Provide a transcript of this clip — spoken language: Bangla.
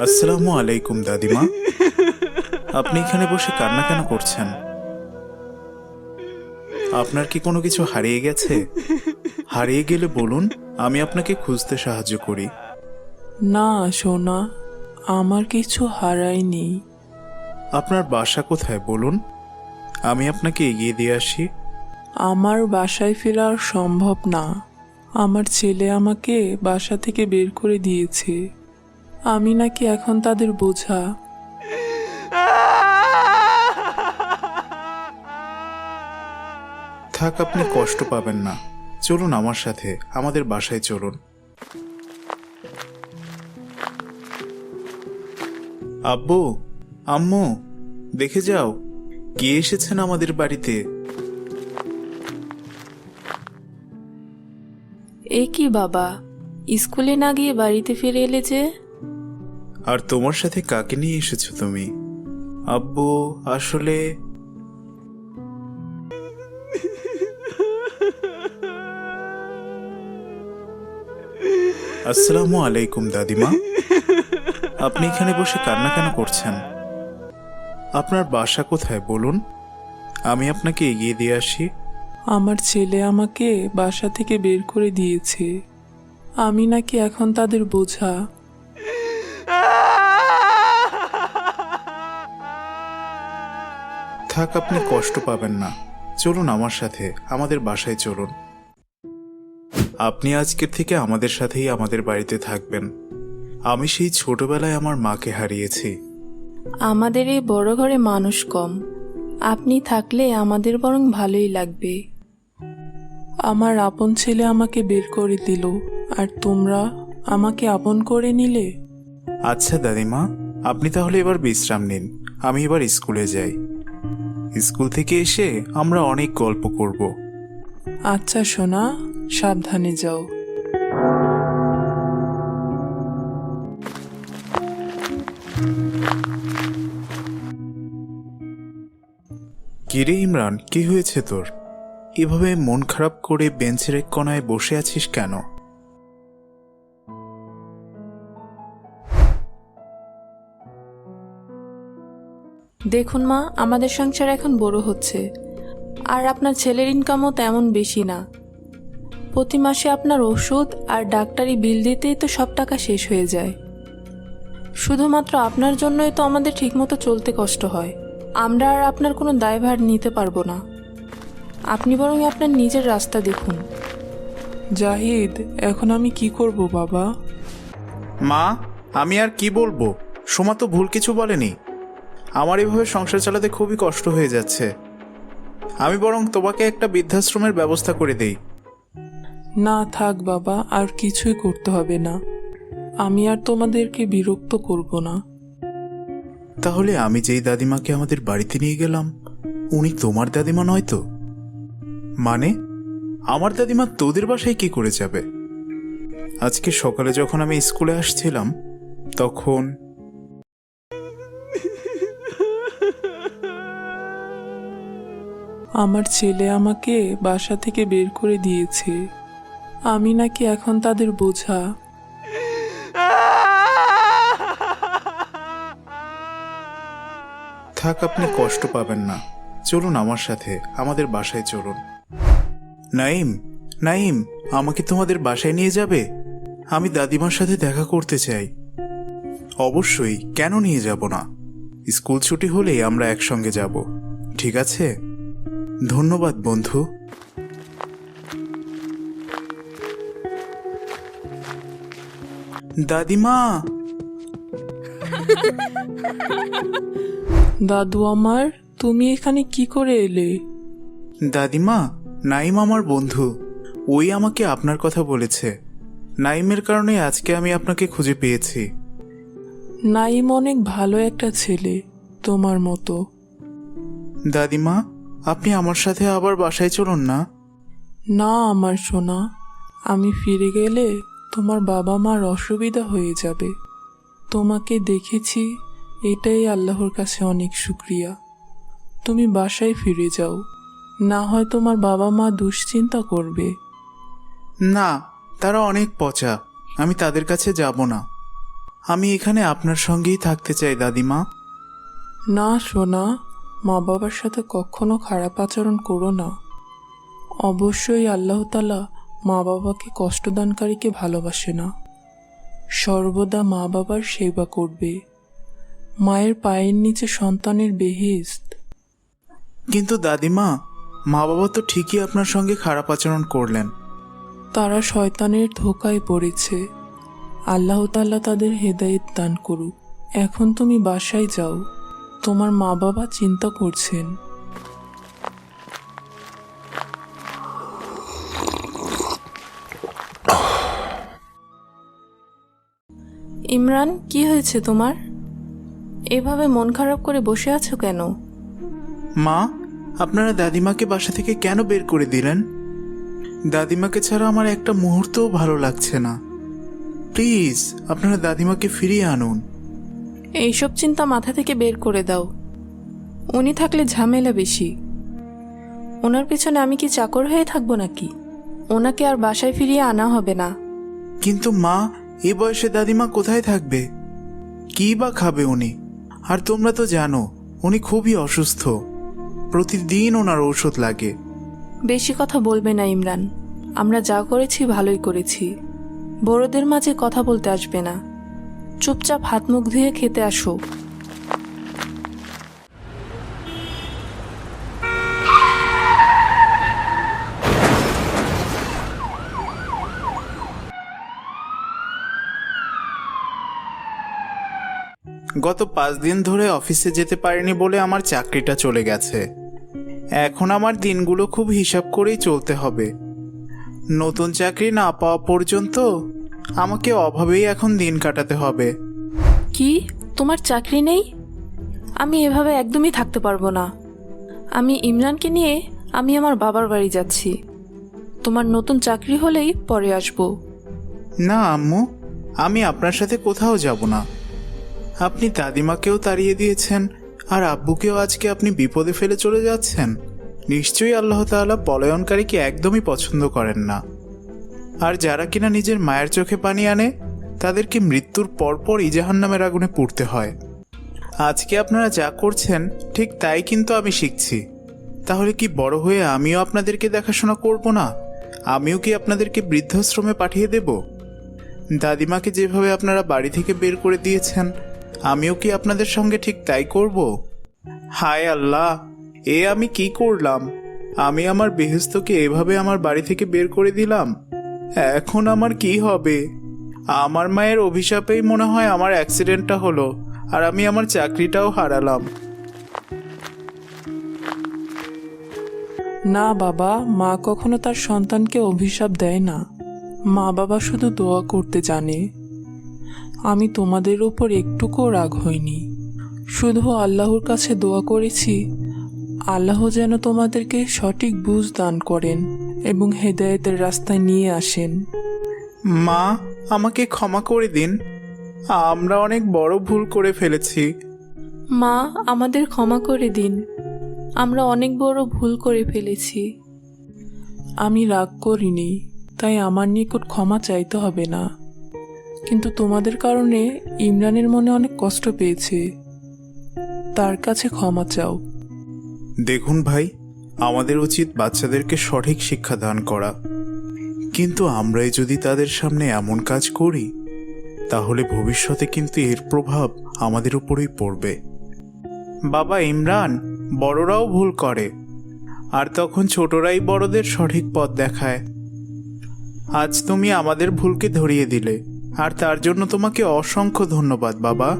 আসসালামু আলাইকুম দাদিমা। আপনি এখানে বসে কান্না কেন করছেন? আপনার কি কোনো কিছু হারিয়ে গেছে? হারিয়ে গেলে বলুন আমি আপনাকে খুঁজতে সাহায্য করি। না সোনা আমার কিছু হারায়নি। আপনার বাসা কোথায় বলুন? আমি আপনাকে এগিয়ে দিয়ে আসি। আমার বাসায় ফেরা সম্ভব না। আমার ছেলে আমাকে বাসা থেকে বের করে দিয়েছে। আমি নাকি এখন তাদের বোঝা। থাক আপনি কষ্ট পাবেন না। চলুন আমার সাথে আমাদের বাসায় চলুন। আব্বু আম্মু দেখে যাও কে এসেছেন আমাদের বাড়িতে? এ কি বাবা স্কুলে না গিয়ে বাড়িতে ফিরে এলে যে? আর তোমার সাথে কাকে নিয়ে এসেছ তুমি? আব্বু, আসলে আসসালামু আলাইকুম দাদিমা। আপনি এখানে বসে কান্না কেন করছেন? আপনার বাসা কোথায় বলুন? আমি আপনাকে এগিয়ে দিয়ে আসি। আমার ছেলে আমাকে বাসা থেকে বের করে দিয়েছে। আমি নাকি এখন তাদের বোঝা। থাক আপনি কষ্ট পাবেন না। চলুন আমার সাথে আমাদের বাসায় চলুন। আপনি আজকের থেকে আমাদের সাথেই আমাদের বাড়িতে থাকবেন। আমি সেই ছোটবেলায় আমার মাকে হারিয়েছি। আমাদের এই বড় ঘরে মানুষ কম। আপনি থাকলে আমাদের বরং ভালোই লাগবে। আমার আপন ছেলে আমাকে বের করে দিল আর তোমরা আমাকে আপন করে নিলে? আচ্ছা দাদিমা আপনি তাহলে এবার বিশ্রাম নিন। আমি এবার স্কুলে যাই। স্কুল থেকে এসে আমরা অনেক গল্প করব। আচ্ছা সোনা সাবধানে যাও। কিরে ইমরান কি হয়েছে তোর? এভাবে মন খারাপ করে বেঞ্চের এক কোনায় বসে আছিস কেন? দেখুন মা আমাদের সংসার এখন বড় হচ্ছে। আর আপনার ছেলের ইনকামও তেমন বেশি না। প্রতি মাসে আপনার ওষুধ আর ডাক্তারি বিল দিতেই তো সব টাকা শেষ হয়ে যায়। শুধুমাত্র আপনার জন্যই তো আমাদের ঠিকমতো চলতে কষ্ট হয়। আমরা আর আপনার কোনো দায়ভার নিতে পারব না। আপনি বরং আপনার নিজের রাস্তা দেখুন। জাহিদ এখন আমি কি করব বাবা? মা আমি আর কি বলব? সোমা তো ভুল কিছু বলেনি। আমার এভাবে সংসার চালাতে খুবই কষ্ট হয়ে যাচ্ছে। আমি বরং তোমাকে একটা বৃদ্ধাশ্রমের ব্যবস্থা করে দেই। না থাক বাবা আর কিছুই করতে হবে না। আমি আর তোমাদেরকে বিরক্ত করব না। তাহলে আমি যেই দাদিমাকে আমাদের বাড়িতে নিয়ে গেলাম উনি তোমার দাদিমা নয় তো? মানে আমার দাদিমা তোদের বাসায় কি করে যাবে? আজকে সকালে যখন আমি স্কুলে আসছিলাম তখন আমার ছেলে আমাকে বাসা থেকে বের করে দিয়েছে। আমি নাকি এখন তাদের বোঝা। থাক, আপনি কষ্ট পাবেন না। চলুন আমার সাথে, আমাদের বাসায় চলুন। নাইম নাইম, আমাকে তোমাদের বাসায় নিয়ে যাবে? আমি দাদিমার সাথে দেখা করতে চাই। অবশ্যই, কেন নিয়ে যাব না? স্কুল ছুটি হলেই আমরা একসঙ্গে যাব। ঠিক আছে? ধন্যবাদ বন্ধু। দাদিমা! দাদু আমার তুমি এখানে কি করে এলে? দাদিমা নাইম আমার বন্ধু। ওই আমাকে আপনার কথা বলেছে। নাইমের কারণে আজকে আমি আপনাকে খুঁজে পেয়েছি। নাইম অনেক ভালো একটা ছেলে তোমার মতো। দাদিমা আপনি আমার সাথে আবার বাসায় চলুন না। না আমার সোনা আমি ফিরে গেলে তোমার বাবা মার অসুবিধা হয়ে যাবে। তোমাকে দেখেছি এটাই আল্লাহর কাছে অনেক শুক্রিয়া। তুমি বাসায় ফিরে যাও না হয় তোমার বাবা মা দুশ্চিন্তা করবে। না তারা অনেক পচা আমি তাদের কাছে যাব না। আমি এখানে আপনার সঙ্গেই থাকতে চাই দাদিমা। না সোনা মা বাবার সাথে কখনো খারাপ আচরণ করো না। অবশ্যই আল্লাহ তালা মা বাবাকে কষ্টদানকারীকে ভালোবাসে না। সর্বদা মা বাবার সেবা করবে। মায়ের পায়ের নিচে সন্তানের বেহেস্ত কিন্তু দাদিমা মা বাবা তো ঠিকই আপনার সঙ্গে খারাপ আচরণ করলেন। তারা শয়তানের ধোকায় পড়েছে। আল্লাহ তাল্লাহ তাদের হেদায়েত দান করুক। এখন তুমি বাসায় যাও। তোমার মা বাবা চিন্তা করছেন। ইমরান, কি হয়েছে তোমার? এভাবে মন খারাপ করে বসে আছো কেন? মা, আপনারা দাদিমাকে বাসা থেকে কেন বের করে দিলেন? দাদিমাকে ছাড়া আমার একটা মুহূর্তও ভালো লাগছে না। প্লিজ, আপনারা দাদিমাকে ফিরিয়ে আনুন। এইসব চিন্তা মাথা থেকে বের করে দাও। উনি থাকলে ঝামেলা বেশি। ওনার পেছনে আমি কি চাকর হয়ে থাকব নাকি? ওনাকে আর বাসায় ফিরিয়ে আনা হবে না। কিন্তু মা এ বয়সে দাদিমা কোথায় থাকবে? কি বা খাবে উনি? আর তোমরা তো জানো উনি খুবই অসুস্থ। প্রতিদিন ওনার ঔষধ লাগে। বেশি কথা বলবে না ইমরান। আমরা যা করেছি ভালোই করেছি। বড়দের মাঝে কথা বলতে আসবে না। চুপচাপ হাত মুখ ধুয়ে খেতে আসো। গত পাঁচ দিন ধরে অফিসে যেতে পারিনি বলে আমার চাকরিটা চলে গেছে। এখন আমার দিনগুলো খুব হিসাব করেই চলতে হবে। নতুন চাকরি না পাওয়া পর্যন্ত আমাকে অভাবেই এখন দিন কাটাতে হবে। কি? তোমার চাকরি নেই? আমি এভাবে একদমই থাকতে পারব না। আমি ইমরানকে নিয়ে আমি আমার বাবার বাড়ি যাচ্ছি। তোমার নতুন চাকরি হলেই পরে আসব। না আম্মু আমি আপনার সাথে কোথাও যাব না। আপনি দাদিমাকেও তাড়িয়ে দিয়েছেন আর আব্বুকেও আজকে আপনি বিপদে ফেলে চলে যাচ্ছেন। নিশ্চয়ই আল্লাহ তাআলা পলায়নকারীকে একদমই পছন্দ করেন না। আর যারা কিনা নিজের মায়ের চোখে পানি আনে, তাদেরকে মৃত্যুর পরপরই জাহান্নামের আগুনে পুড়তে হয়। আজকে আপনারা যা করছেন, ঠিক তাই কিন্তু আমি শিখছি। তাহলে কি বড় হয়ে আমিও আপনাদেরকে দেখাশোনা করব না? আমিও কি আপনাদেরকে বৃদ্ধাশ্রমে পাঠিয়ে দেব? দাদিমাকে যেভাবে আপনারা বাড়ি থেকে বের করে দিয়েছেন, আমিও কি আপনাদের সঙ্গে ঠিক তাই করব? হায় আল্লাহ, এ আমি কি করলাম? আমি আমার বেহেস্তকে এভাবে আমার বাড়ি থেকে বের করে দিলাম? এখন আমার কি হবে? আমার মায়ের অভিশাপেই মনে হয় আমার অ্যাক্সিডেন্টটা হলো, আর আমি আমার চাকরিটাও হারালাম। না বাবা, মা কখনো তার সন্তানকে অভিশাপ দেয় না। মা বাবা শুধু দোয়া করতে জানে। আমি তোমাদের ওপর একটুকুও রাগ হইনি। শুধু আল্লাহর কাছে দোয়া করেছি, আল্লাহ যেন তোমাদেরকে সঠিক বুঝ দান করেন। এবং হেদায়েতের রাস্তায় নিয়ে আসেন। মা আমাকে ক্ষমা করে দিন। আমরা অনেক বড় ভুল করে ফেলেছি। মা আমাদের ক্ষমা করে দিন। আমরা অনেক বড় ভুল করে ফেলেছি। আমি রাগ করিনি তাই আমার নিকট ক্ষমা চাইতে হবে না। কিন্তু তোমাদের কারণে ইমরানের মনে অনেক কষ্ট পেয়েছে। তার কাছে ক্ষমা চাও। দেখুন ভাই আমাদের উচিত বাচ্চাদেরকে সঠিক শিক্ষা দান করা। কিন্তু আমরাই যদি তাদের সামনে এমন কাজ করি, তাহলে ভবিষ্যতে কিন্তু এর প্রভাব আমাদের উপরেই পড়বে। বাবা ইমরান, বড়রাও ভুল করে। আর তখন ছোটরাই বড়দের সঠিক পথ দেখায়। আজ তুমি আমাদের ভুলকে ধরিয়ে দিলে, আর তার জন্য তোমাকে অসংখ্য ধন্যবাদ বাবা।